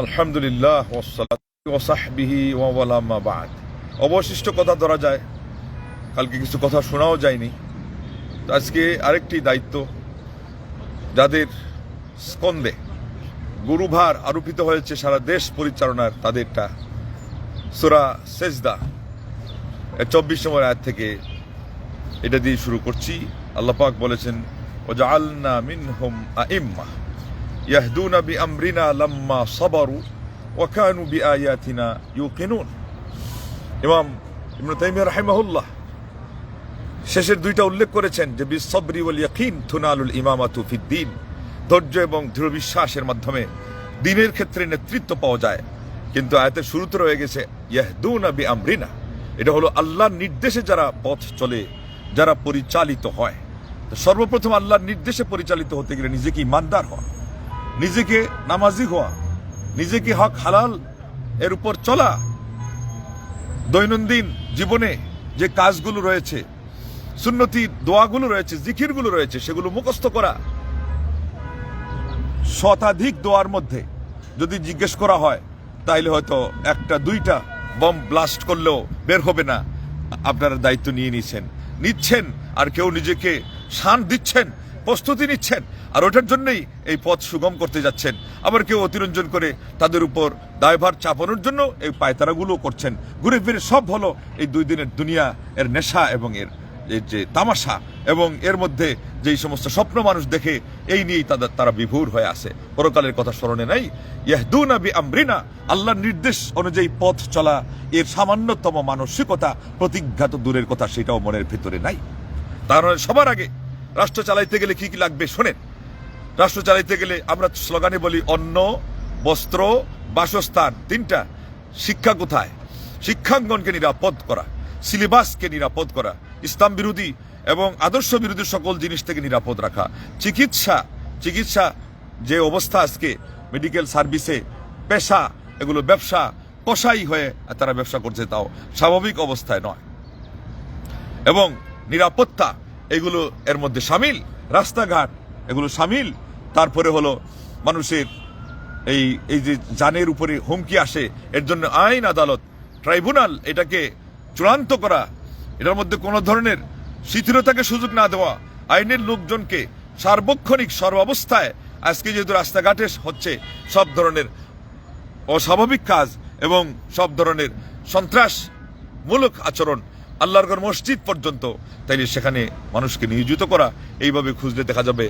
আলহামদুলিল্লাহ ওসাহবিহি ওয়ালামা বাদ। অবশিষ্ট কথা ধরা যায়। কালকে কিছু কথা শোনাও যায়নি। আজকে আরেকটি দায়িত্ব যাদের স্কন্দে গুরুভার আরোপিত হয়েছে সারা দেশ পরিচালনার, তাদেরটা সুরা সেজদা চব্বিশ নম্বর আয়াত থেকে এটা দিয়ে শুরু করছি। আল্লাহ পাক বলেছেন ও জাআলনা মিনহুম আইম্মা। ইয়াহদুনা বিআমরিনা লাম্মা সাবারু ওয়া কানু বিআয়াতিনা ইউকিনুন ইমাম ইবনে তাইমিয়া রাহিমাহুল্লাহ শেষের দুইটা উল্লেখ করেছেন যে বিসবরি ওয়াল ইয়াকিন তুনালুল ইমামাতু ফিদ্দিন ধৈর্য এবং দৃঢ় বিশ্বাসের মাধ্যমে দিনের ক্ষেত্রে নেতৃত্ব পাওয়া যায়। কিন্তু আয়াতের শুরুতে রয়ে গেছে, ইয়াহদুনা বিআমরিনা। এটা হলো আল্লাহর নির্দেশে যারা পথ চলে, যারা পরিচালিত হয়। সর্বপ্রথম আল্লাহর নির্দেশে পরিচালিত হতে গেলে নিজেকে ইমানদার হওয়া নিজেকে নামাজি হওয়া, নিজেকে হক হালাল এর উপর চলা। দৈনন্দিন জীবনে যে কাজগুলো রয়েছে, সুন্নতি দোয়াগুলো রয়েছে, জিকিরগুলো রয়েছে, সেগুলো মুখস্থ করা। শতাধিক দোয়ার মধ্যে যদি জিজ্ঞেস করা হয়, তাইলে হয়তো একটা, দুইটা বম ব্লাস্ট করলেও বের হবে না। আপনারা দায়িত্ব নিয়ে নিচ্ছেন। নিচ্ছেন, আর কেউ নিজেকে শান দিচ্ছেন প্রস্তুতি নিচ্ছেন আর ওটার জন্যই এই পথ সুগম করতে যাচ্ছেন। আবার কেউ অতিরঞ্জন করে তাদের উপর দায়ভার চাপানোর জন্য এই পায়তারাগুলো করছেন। ঘুরে ফিরে সব হলো এই দুই দিনের দুনিয়া, এর নেশা এবং এর যে তামাশা এবং এর মধ্যে যেই সমস্ত স্বপ্ন মানুষ দেখে, এই নিয়েই তাদের, তারা বিভোর হয়ে আছে। পরকালের কথা স্মরণে নাই। ইয়াহদুনা বি আমরিনা আল্লাহর নির্দেশ অনুযায়ী পথ চলা, এর সামান্যতম মানসিকতা প্রতিজ্ঞাত দূরের কথা, সেটাও মনের ভিতরে নাই। তার সবার আগে রাষ্ট্র চালাইতে গেলে কি কি লাগবে শোনেন? রাষ্ট্র চালাইতে গেলে আমরা স্লোগানে বলি অন্ন, বস্ত্র, বাসস্থান, তিনটা। শিক্ষা কোথায়? শিক্ষাঙ্গনকে নিরাপদ করা, সিলেবাসকে নিরাপদ করা, ইসলাম বিরোধী এবং আদর্শ বিরোধী সকল জিনিস থেকে নিরাপদ রাখা। চিকিৎসা চিকিৎসা যে অবস্থা আজকে মেডিকেল সার্ভিসে পেশা, এগুলো ব্যবসা কষাই হয়ে তারা ব্যবসা করছে তাও স্বাভাবিক অবস্থায় নয়। এবং নিরাপত্তা এগুলো এর মধ্যে সামিল, রাস্তাঘাট এগুলো সামিল। তারপরে হলো মানুষের এই এই যে যানের উপরে হুমকি আসে, এর জন্য আইন আদালত, ট্রাইব্যুনাল এটাকে চূড়ান্ত করা, এটার মধ্যে কোনো ধরনের শিথিলতাকে সুযোগ না দেওয়া, আইনের লোকজনকে সার্বক্ষণিক সর্বাবস্থায় আজকে যেহেতু রাস্তাঘাটে হচ্ছে, সব ধরনের অস্বাভাবিক কাজ এবং সব ধরনের সন্ত্রাসমূলক আচরণ আল্লাহর ঘর মসজিদ পর্যন্ত। তাইলে সেখানে মানুষকে নিয়োজিত করা, এইভাবে খুঁজলে দেখা যাবে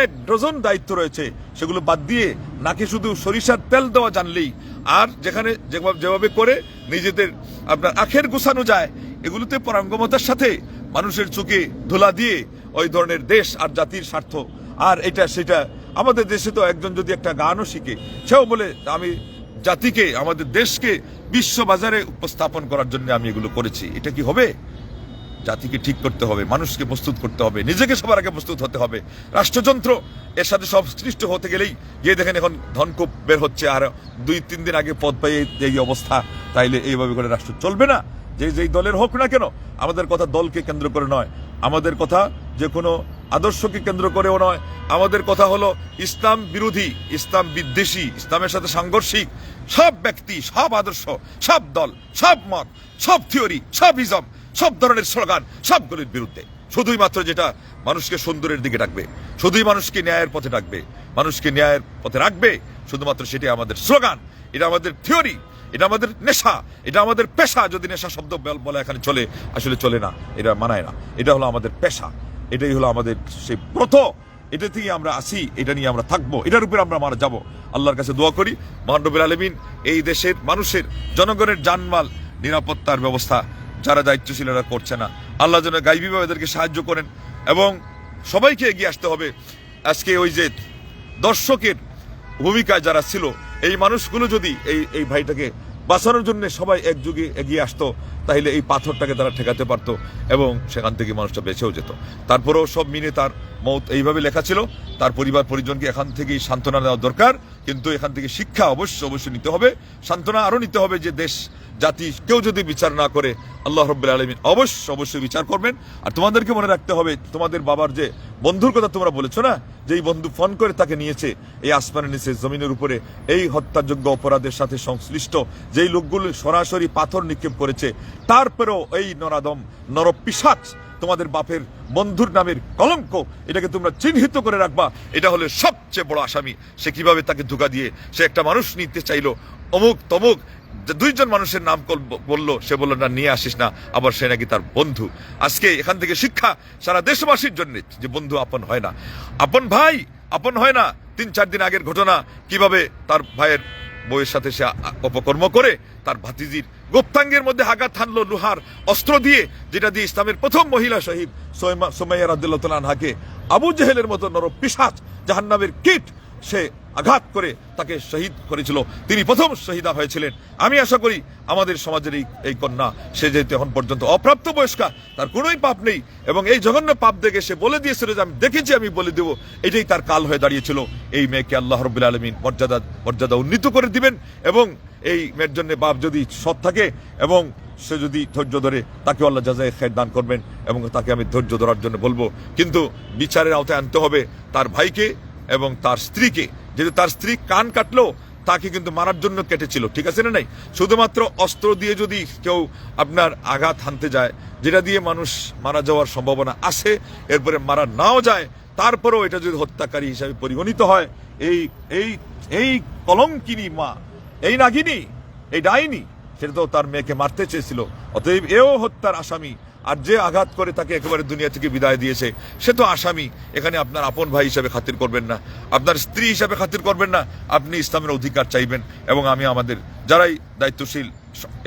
এক ডজন দায়িত্ব রয়েছে। সেগুলো বাদ দিয়ে নাকি শুধু সরিষার তেল দেওয়া জানলেই, আর যেখানে যেভাবে যেভাবে করে নিজেদের আপনার আখের গুছানো যায়, এগুলোতে পরাঙ্গমতার সাথে মানুষের চোখে ধুলা দিয়ে ওই ধরনের দেশ আর জাতির স্বার্থ। আর এটা, সেটা, আমাদের দেশে তো একজন যদি একটা গানও শিখে, সেও বলে, আমি জাতিকে, আমাদের দেশকে বিশ্ব বাজারে উপস্থাপন করার জন্য আমি এগুলো করেছি। এটা কি হবে? জাতিকে ঠিক করতে হবে, মানুষকে প্রস্তুত করতে হবে, নিজেকে সবার আগে প্রস্তুত হতে হবে। রাষ্ট্রযন্ত্র এর সাথে সংশ্লিষ্ট হতে গেলেই, গিয়ে দেখেন এখন ধনকূপ বের হচ্ছে আর দুই, তিন দিন আগে পদ পাই এই অবস্থা, তাইলে এইভাবে করে রাষ্ট্র চলবে না। যে যেই দলের হোক না কেন, আমাদের কথা দলকে কেন্দ্র করে নয়। আমাদের কথা যে কোনো আদর্শকে কেন্দ্র করেও নয়। আমাদের কথা হলো, ইসলাম বিরোধী, ইসলাম বিদ্বেষী, ইসলামের সাথে সাংঘর্ষিক, সব ব্যক্তি, সব আদর্শ, সব দল, সব মত, সব থিওরি, সব ইজম সব ধরনের স্লোগান সবগুলির বিরুদ্ধে। শুধুই মাত্র যেটা মানুষকে সুন্দরের দিকে ডাকবে, শুধুই মানুষকে ন্যায়ের পথে ডাকবে, মানুষকে ন্যায়ের পথে রাখবে, শুধুমাত্র সেটি আমাদের স্লোগান, এটা আমাদের থিওরি, এটা আমাদের নেশা, এটা আমাদের পেশা। যদি নেশা শব্দ বল- বলা এখানে চলে, আসলে চলে না, এটা মানায় না। এটা হলো আমাদের পেশা। এটাই হলো আমাদের সেই ব্রত এটা থেকে আমরা আসি, এটা নিয়ে আমরা থাকব, এটার উপরে আমরা মারা যাব। আল্লাহর কাছে দোয়া করি মহানবীর আলমিন এই দেশের মানুষের, জনগণের জানমাল, নিরাপত্তার ব্যবস্থা যারা দায়িত্বশীল এরা করছে না। আল্লাহ যেন গাইবীভাবে এদেরকে সাহায্য করেন এবং সবাইকে এগিয়ে আসতে হবে। আজকে ওই যে দর্শকের ভূমিকায় যারা ছিল, এই মানুষগুলো যদি এই এই ভাইটাকে বাঁচানোর জন্য সবাই একযুগে এগিয়ে আসতো তাহলে এই পাথরটাকে তারা ঠেকাতে পারত এবং সেখান থেকে মানুষটা বেঁচেও যেত। তারপরেও সব মিনে তার মত এইভাবে লেখা ছিল, তার পরিবার পরিজনকে এখান থেকেই সান্ত্বনা দেওয়া দরকার। কিন্তু এখান থেকে শিক্ষা অবশ্য অবশ্যই নিতে হবে, সান্ত্বনা আরও নিতে হবে যে দেশ, জাতি, কেউ যদি বিচার না করে, আল্লাহ রব্বুল আলমিন অবশ্য অবশ্যই বিচার করবেন। আর তোমাদেরকে মনে রাখতে হবে, তোমাদের বাবার যে বন্ধুর কথা তোমরা বলেছ না যে এই বন্ধু ফোন করে তাকে নিয়েছে, এই আসমানের নিচে, জমিনের উপরে, এই হত্যাযোগ্য অপরাধের সাথে সংশ্লিষ্ট, যেই লোকগুলো সরাসরি পাথর নিক্ষেপ করেছে, তারপরেও এই নরাদম নরপিসাচ তোমাদের বাপের বন্ধুর নামের কলঙ্ক এটাকে তোমরা চিহ্নিত করে রাখবা। এটা হলে সবচেয়ে বড় আসামি। সে কীভাবে তাকে ধোকা দিয়ে সে একটা মানুষ নিতে চাইলো, অমুক তমুক দুইজন মানুষের নাম বলল, সে বলল, না, নিয়ে আসিস না। আবার সে নাকি তার বন্ধু। আজকে এখান থেকে শিক্ষা সারা দেশবাসীর জন্য যে বন্ধু আপন হয় না। আপন ভাই, আপন হয় না। তিন চার দিন আগের ঘটনা, কীভাবে তার ভাইয়ের বউয়ের সাথে সে অপকর্ম করে তার ভাতিজির গোপ্তাঙ্গের মধ্যে আঘাত হানলো লোহার অস্ত্র দিয়ে, যেটা দিয়ে ইসলামের প্রথম মহিলা শহীদ সোমাইয়া রাদিল্লাহ আনহাকে আবু জেহেলের মতো নর পিসাচ জাহান্নামের কীট সে আঘাত করে তাকে শহীদ করেছিল। তিনি প্রথম শহীদা হয়েছিলেন। আমি আশা করি আমাদের সমাজের এই এই কন্যা, সে যেহেতু এখন পর্যন্ত অপ্রাপ্ত বয়স্কা, তার কোনোই পাপ নেই এবং এই জঘন্য পাপ দেখে সে বলে দিয়েছিল যে, আমি দেখেছি, আমি বলে দেব। এটাই তার কাল হয়ে দাঁড়িয়েছিল। এই মেয়েকে আল্লাহ রবুল্লা আলমিন মর্যাদা মর্যাদা উন্নীত করে দিবেন এবং এই মেয়ের জন্য বাপ যদি সৎ থাকে এবং সে যদি ধৈর্য ধরে তাকে আল্লাহ জাজায় খের দান করবেন এবং তাকে আমি ধৈর্য ধরার জন্য বলব। কিন্তু বিচারের আওতায় আনতে হবে। তার ভাইকে এবং তার স্ত্রীকে। যেহেতু তার স্ত্রী কান কাটলো, তাকে কিন্তু মারার জন্য কেটেছিল, ঠিক আছে না নাই? শুধুমাত্র অস্ত্র দিয়ে যদি কেউ আপনার আঘাত হানতে যায়, যেটা দিয়ে মানুষ মারা যাওয়ার সম্ভাবনা আছে, এরপরে মারা নাও যায়, তারপরেও এটা যদি হত্যাকারী হিসাবে পরিগণিত হয়, এই এই এই কলঙ্কিনী মা, এই নাগিনী, এই ডাইনি সেটা তো তার মেয়েকে মারতে চেয়েছিল। অতএব এও হত্যার আসামি আর যে আঘাত করে তাকে একেবারে দুনিয়া থেকে বিদায় দিয়েছে, সে তো আসামি। এখানে আপনার আপন ভাই হিসাবে খাতির করবেন না। আপনার স্ত্রী হিসাবে খাতির করবেন না। আপনি ইসলামের অধিকার চাইবেন এবং আমি আমাদের যারাই দায়িত্বশীল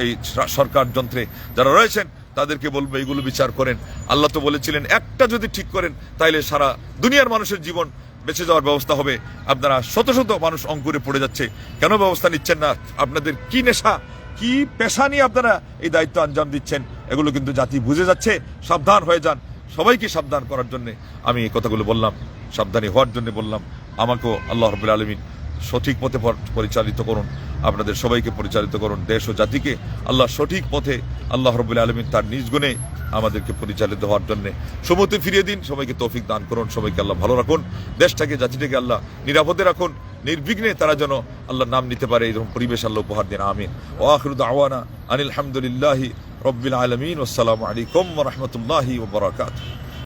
এই সরকার যন্ত্রে যারা রয়েছেন, তাদেরকে বলব এগুলো বিচার করেন। আল্লাহ তো বলেছিলেন, একটা যদি ঠিক করেন, তাইলে সারা দুনিয়ার মানুষের জীবন বেঁচে যাওয়ার ব্যবস্থা হবে। আপনারা শত শত মানুষ অঙ্কুরে পড়ে যাচ্ছে। কেন ব্যবস্থা নিচ্ছেন না? আপনাদের কি নেশা, কি পেশা নিয়ে আপনারা এই দায়িত্ব আঞ্জাম দিচ্ছেন? এগুলো কিন্তু জাতি বুঝে যাচ্ছে। সাবধান হয়ে যান। সবাইকে সাবধান করার জন্য আমি এই কথাগুলো বললাম। সাবধানী হওয়ার জন্য বললাম। আমাকেও আল্লাহ রবুল আলমিন সঠিক পথে পর- পরিচালিত করুন। আপনাদের সবাইকে পরিচালিত করুন। দেশ ও জাতিকে আল্লাহ সঠিক পথে আল্লাহ রবুল আলমিন তার নিজ গুণে আমাদেরকে পরিচালিত হওয়ার জন্য সমতে ফিরিয়ে দিন। সবাইকে তৌফিক দান করুন। সবাইকে আল্লাহ ভালো রাখুন। দেশটাকে, জাতিটাকে আল্লাহ নিরাপদে রাখুন। নির্বিঘ্নে তারা যেন আল্লাহ নাম নিতে পারে, এরকম পরিবেশ আল্লাহ উপহার দিন। আমিন। ও আখরুদ আওয়ানা আনিল হামদুলিল্লাহি رب العالمين والسلام عليكم ورحمة الله وبركاته.